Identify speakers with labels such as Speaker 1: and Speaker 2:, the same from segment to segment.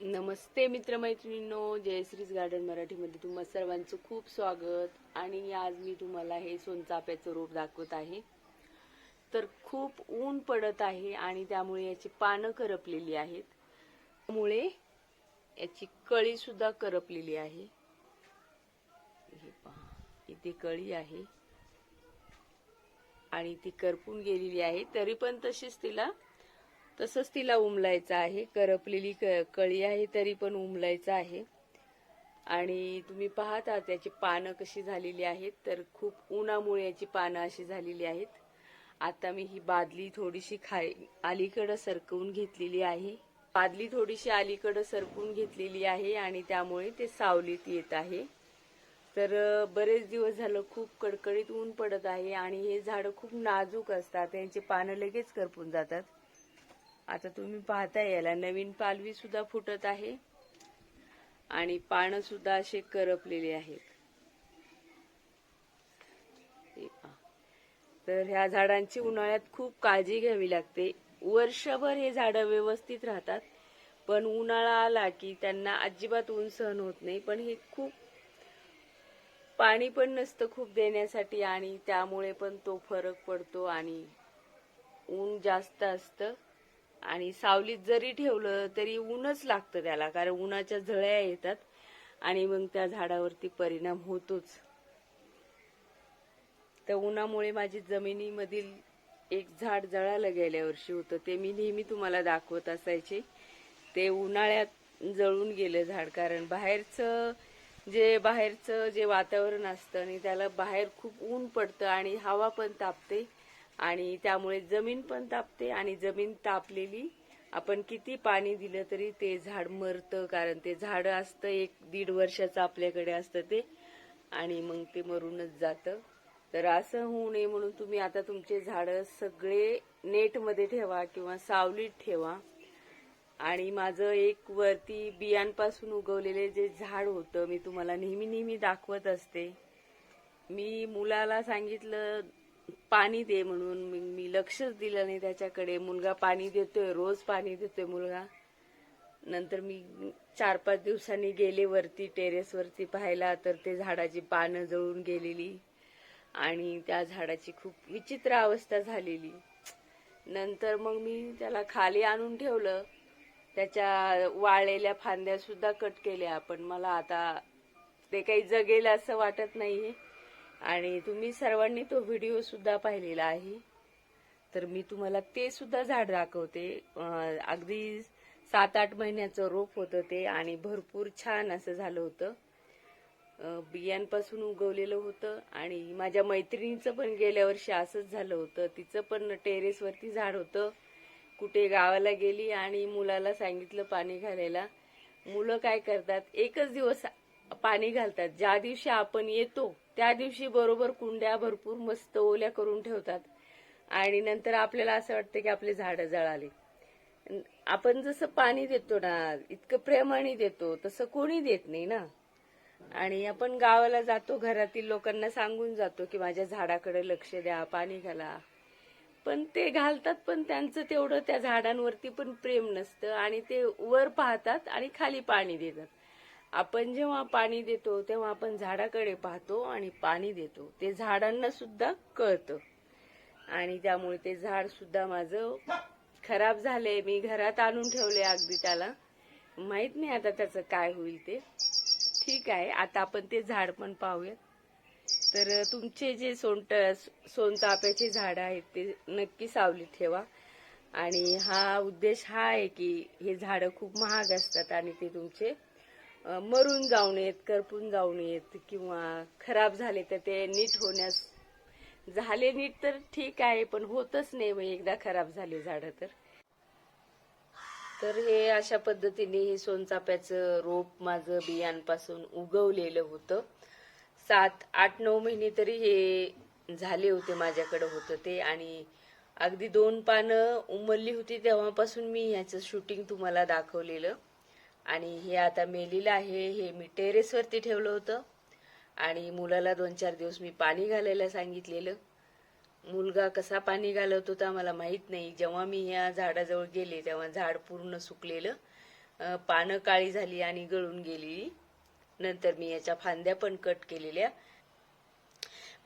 Speaker 1: नमस्ते मित्रमैत्रिणींनो जयश्रीज garden मराठीमध्ये तुम्हा सर्वांचं खूप स्वागत. आणि आज मी तुम्हाला हे सोनचाफ्याचं रोप दाखवत आहे. तर खूप ऊन पडत आहे आणि त्यामुळे याची पानं करपलेली आहेत. त्यामुळे याची कळी सुद्धा करपलेली आहे. हे पहा इथे कळी आहे. आणि ती करपून गेलेली आहे. तरी पण तशीच तिला तसंच तिला उमलायचं आहे. करपलेली क- कळी आहे तरी पण उमलायचं आहे. आणि तुम्ही पाहता त्याची पानं कशी झालेली आहेत. तर खूप उन्हामुळे याची पानं अशी झालेली आहेत. आता मी ही बादली थोडीशी खाय अलीकडं सरकवून घेतलेली आहे. बादली थोडीशी अलीकडं सरकवून घेतलेली आहे आणि त्यामुळे ते सावलीत येत आहे. तर बरेच दिवस झालं खूप कडकडीत ऊन पडत आहे आणि हे झाडं खूप नाजूक असतात. त्यांची पानं लगेच करपून जातात. आता तुम्ही पाहताय याला नवीन पालवी सुद्धा फुटत आहे. आणि पानं सुद्धा असे करपलेले आहेत. तर ह्या झाडांची उन्हाळ्यात खूप काळजी घ्यावी लागते. वर्षभर हे झाडं व्यवस्थित राहतात पण उन्हाळा आला की त्यांना अजिबात ऊन सहन होत नाही. पण हे खूप पाणी पण नसतं खूप देण्यासाठी आणि त्यामुळे पण तो फरक पडतो आणि ऊन जास्त असतं. आणि सावलीत जरी ठेवलं तरी ऊनच लागतं त्याला कारण उन्हाच्या झळ्या येतात आणि मग त्या झाडावरती परिणाम होतोच. तर उन्हामुळे माझी जमिनीमधील एक झाड जळालं गेल्या वर्षी होतं ते मी नेहमी तुम्हाला दाखवत असायचे. ते उन्हाळ्यात जळून गेलं झाड कारण बाहेरचं जे बाहेरचं जे वातावरण असतं आणि त्याला बाहेर खूप ऊन पडतं आणि हवा पण तापते. आणि त्यामुळे जमीन पण तापते आणि जमीन तापलेली. आपण किती पाणी दिलं तरी ते झाड मरतं कारण ते झाड असतं एक दीड वर्षाचं आपल्याकडे असतं ते. आणि मग ते मरूनच जातं. तर असं होऊ नये म्हणून तुम्ही आता तुमचे झाडं सगळे नेटमध्ये ठेवा किंवा सावलीत ठेवा. आणि माझं एक वरती बियांपासून उगवलेले जे झाड होतं मी तुम्हाला नेहमी नेहमी दाखवत असते. मी मुलाला सांगितलं पाणी दे म्हणून मी लक्षच दिलं नाही त्याच्याकडे. मुलगा पाणी देतोय रोज पाणी देतोय मुलगा. नंतर मी चार पाच दिवसांनी गेले वरती टेरेसवरती पाहायला तर ते झाडाची पानं जळून गेलेली. आणि त्या झाडाची खूप विचित्र अवस्था झालेली. नंतर मग मी त्याला खाली आणून ठेवलं. त्याच्या वाळलेल्या फांद्या सुद्धा कट केल्या. पण मला आता ते काही जगेल असं वाटत नाहीये. आणि तुम्ही सर्वांनी तो व्हिडिओ सुद्धा पाहिलेला आहे. तर मी तुम्हाला ते सुद्धा झाड दाखवते. अगदी सात आठ महिन्याचं रोप होतं ते आणि भरपूर छान असं झालं होतं. बियांपासून उगवलेलं होतं आणि माझ्या मैत्रिणीचं पण गेल्या वर्षी असंच झालं होतं. तिचं पण टेरेसवरती झाड होतं. कुठे गावाला गेली आणि मुलाला सांगितलं पाणी घालायला. मुलं काय करतात? एकच दिवस पाणी घालतात. ज्या दिवशी आपण येतो त्या दिवशी बरोबर कुंड्या भरपूर मस्त ओल्या करून ठेवतात. आणि नंतर आपल्याला असं वाटतं की आपले झाडं जळाले. आपण जसं पाणी देतो ना इतकं प्रेमाने देतो तसं कोणी देत नाही ना. आणि आपण गावाला जातो घरातील लोकांना सांगून जातो की माझ्या झाडाकडे लक्ष द्या पाणी घाला. पण ते घालतात पण त्यांचं तेवढं त्या झाडांवरती पण प्रेम नसतं आणि ते वर पाहतात आणि खाली पाणी देतात. आपण जेव्हा पाणी देतो तेव्हा आपण झाडाकडे पाहतो आणि पाणी देतो. ते झाडांना सुद्धा कळतं. आणि त्यामुळे ते झाड सुद्धा माझं खराब झाले मी घरात आणून ठेवले अगदी त्याला. माहीत नाही आता त्याचं काय होईल ते. ठीक आहे आता आपण ते झाड पण पाहूयात. तर तुमचे जे सोंट सोनचाफ्याचे झाड आहेत ते नक्की सावलीत ठेवा. आणि हा उद्देश हा आहे की हे झाडं खूप महाग असतात आणि ते तुमचे मरून जाऊ नयेत करपून जाऊ नयेत किंवा खराब झाले तर ते नीट होण्यास झाले नीट तर ठीक आहे पण होतच नाही मग एकदा खराब झाले झाडं तर. तर हे अशा पद्धतीने हे सोनचाप्याचं रोप माझं बियांपासून उगवलेलं होतं. सात आठ नऊ महिने तरी हे झाले होते माझ्याकडे होतं ते आणि अगदी दोन पानं उमलली होती तेव्हापासून मी ह्याचं शूटिंग तुम्हाला दाखवलेलं. आणि हे आता मेलीला आहे हे मी टेरेसवरती ठेवलं होतं. आणि मुलाला दोन चार दिवस मी पाणी घालायला सांगितलेलं. मुलगा कसा पाणी घालवत होता मला माहीत नाही. जेव्हा मी या झाडाजवळ गेले तेव्हा झाड पूर्ण सुकलेलं. पानं काळी झाली आणि गळून गेली. नंतर मी याच्या फांद्या पण कट केलेल्या.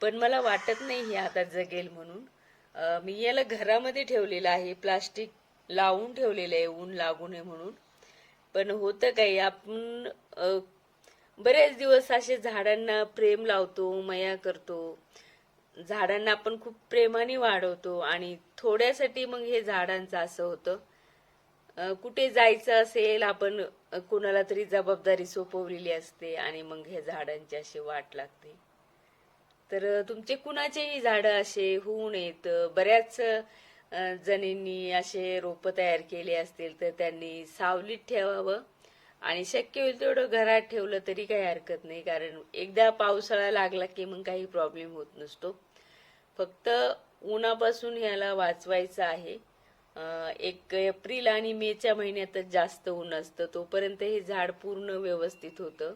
Speaker 1: पण मला वाटत नाही हे आता जगेल म्हणून. मी याला घरामध्ये ठेवलेलं आहे. प्लास्टिक लावून ठेवलेलं आहे ऊन लागू नये म्हणून. पण होतं काही. आपण बरेच दिवस असे झाडांना प्रेम लावतो मया करतो. झाडांना आपण खूप प्रेमाने वाढवतो आणि थोड्यासाठी मग हे झाडांचं असं होतं. कुठे जायचं असेल आपण कोणाला कुणाला तरी जबाबदारी सोपवलेली असते आणि मग हे झाडांची अशी वाट लागते. तर तुमचे कुणाचेही झाडं असे होऊ नयेत. बऱ्याच जणींनी असे रोपं तयार केले असतील तर त्यांनी सावलीत ठेवावं. आणि शक्य होईल तेवढं घरात ठेवलं तरी काही हरकत नाही कारण एकदा पावसाळा लागला की मग काही प्रॉब्लेम होत नसतो. फक्त उन्हापासून ह्याला वाचवायचं आहे. एक एप्रिल आणि मेच्या महिन्यातच जास्त ऊन असतं तोपर्यंत हे झाड पूर्ण व्यवस्थित होतं.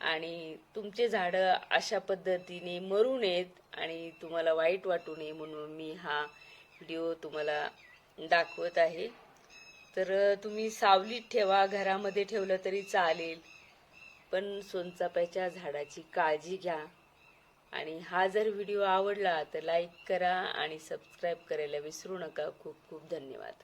Speaker 1: आणि तुमचे झाडं अशा पद्धतीने मरू नयेत आणि तुम्हाला वाईट वाटू नये म्हणून मी हा व्हिडिओ तुम्हाला दाखवत आहे. तर तुम्ही सावलीत ठेवा घरामध्ये ठेवलं तरी चालेल. पण सोनचाप्याच्या झाडाची काळजी घ्या. आणि हा जर व्हिडिओ आवडला तर लाईक करा आणि सबस्क्राईब करायला विसरू नका. खूप खूप धन्यवाद.